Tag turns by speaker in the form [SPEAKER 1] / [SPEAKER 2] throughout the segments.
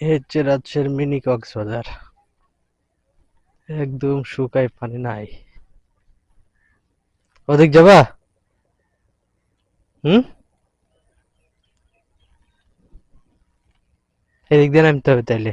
[SPEAKER 1] হচ্ছে রাজশাহীর মিনি কক্সবাজার। একদম শুকায় পানি নাই। ওদিক যাবা? হুম? এদিক দিয়ে নামতে হবে তাইলে।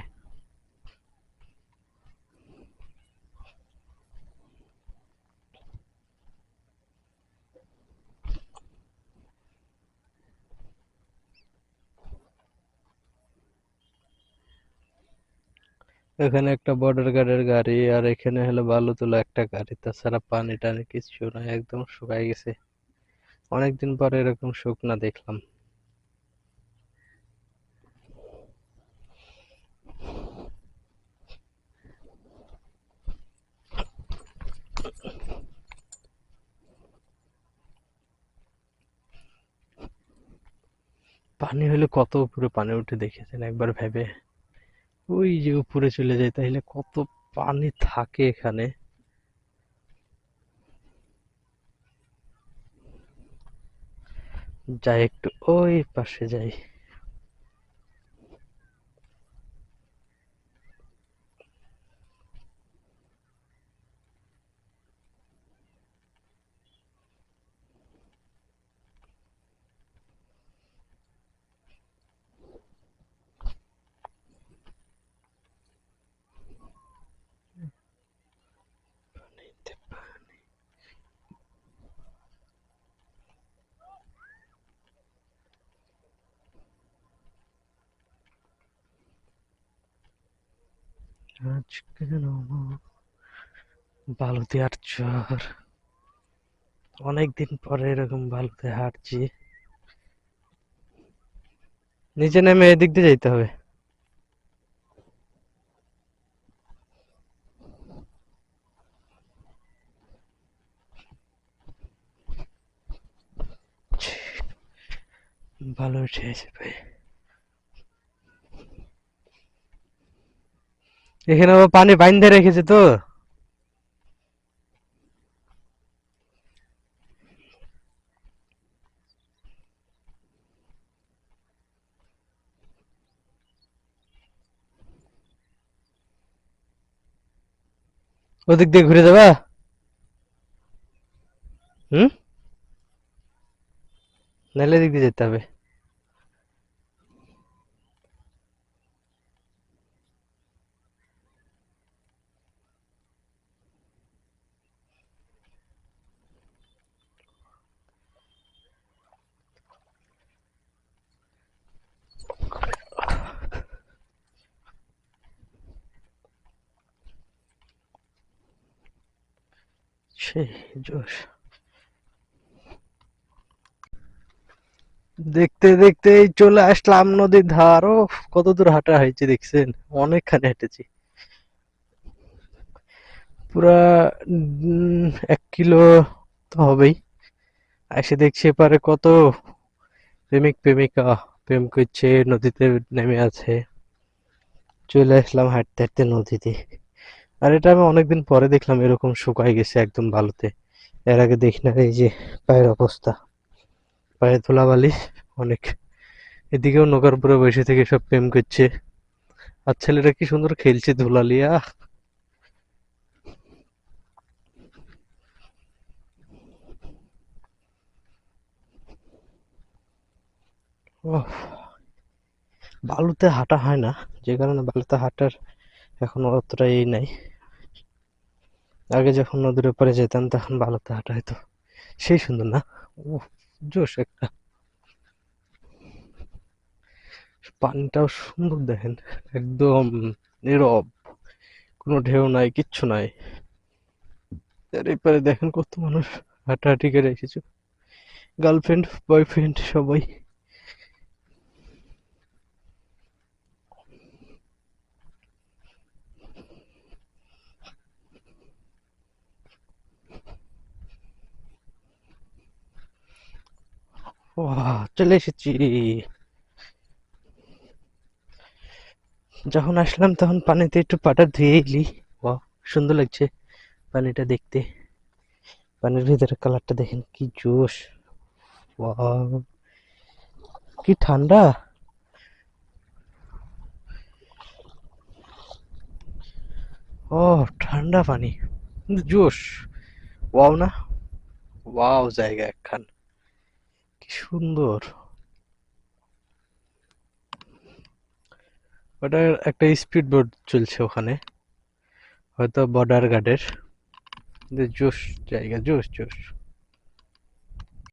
[SPEAKER 1] এখানে একটা বর্ডার গার্ডের গাড়ি আর এখানে হলো বালু তোলা একটা গাড়ি। তাছাড়া পানি টানি কিছু নাই, একদম শুকায় গেছে। অনেকদিন পরে এরকম শুকনা দেখলাম। পানি হলে কত উপরে পানি উঠে দেখেছেন একবার ভেবে? ওই যে উপরে চলে যায়, তাহলে কত পানি থাকে এখানে? যাই একটু ওই পাশে যাই। বালুতে আর অনেকদিন পরে এরকম বালুতে হাঁটছি। নিচে নেমে এদিক দিয়ে যাইতে হবে। ভালো উঠে ভাই এখানে পানি বাইন্ধে রেখেছে তো। ওদিক দিয়ে ঘুরে যাবা? হুম? নাহলে এদিক দিয়ে যেতে হবে। সেই জোশ। দেখতে এই চলে আসলাম নদীর ধার। ও কত দূর হাঁটা হয়েছে দেখছেন? অনেকখানি হেঁটেছি। পুরা এক কিলো তো হবেই। এসে দেখছি এপারে কত প্রেমিক, প্রেমিকা প্রেম করছে, নদীতে নেমে আছে। চলে আসলাম হাঁটতে হাঁটতে নদীতে। আর এটা আমি অনেকদিন পরে দেখলাম এরকম শুকায় গেছে একদম বালুতে এর আগে দেখি না এই যে পায়ের অবস্থা। পায়ে ধুলাবালি অনেক। এদিকেও নৌকার উপরে বসে থেকে সব প্রেম করছে। আর ছেলেটা কি সুন্দর খেলছে আহ! ওহ, বালুতে হাঁটা হয় না যে কারণে বালুতে হাঁটার এখন অতটা এই নাই। আগে যখন নদীর উপরে যেতাম, তখন বালুতে হাঁটা হতো সেই সুন্দর না? ও জোশ একটা। পানিটাও সুন্দর দেখেন, একদম নীরব। কোনো ঢেউ নাই, কিচ্ছু নাই। আর এপারে দেখেন কত মানুষ হাঁটাহাঁটি করে এসেছে। গার্লফ্রেন্ড, বয়ফ্রেন্ড সবাই। চলে এসেছি। যখন আসলাম তখন পানিতে একটু পাটা ধুয়ে এলি ওয়াহ, সুন্দর লাগছে পানিটা দেখতে। পানির ভিতরে কালারটা দেখেন, কি জোশ। কি ঠান্ডা। ও ঠান্ডা পানি, জোশ। ওয়াও না? ওয়াও, জায়গা একখান। কি সুন্দর। ওটা একটা স্পিড বোট চলছে ওখানে। হয়তো বর্ডার গার্ডের জোশ জায়গা, জোশ জোশ।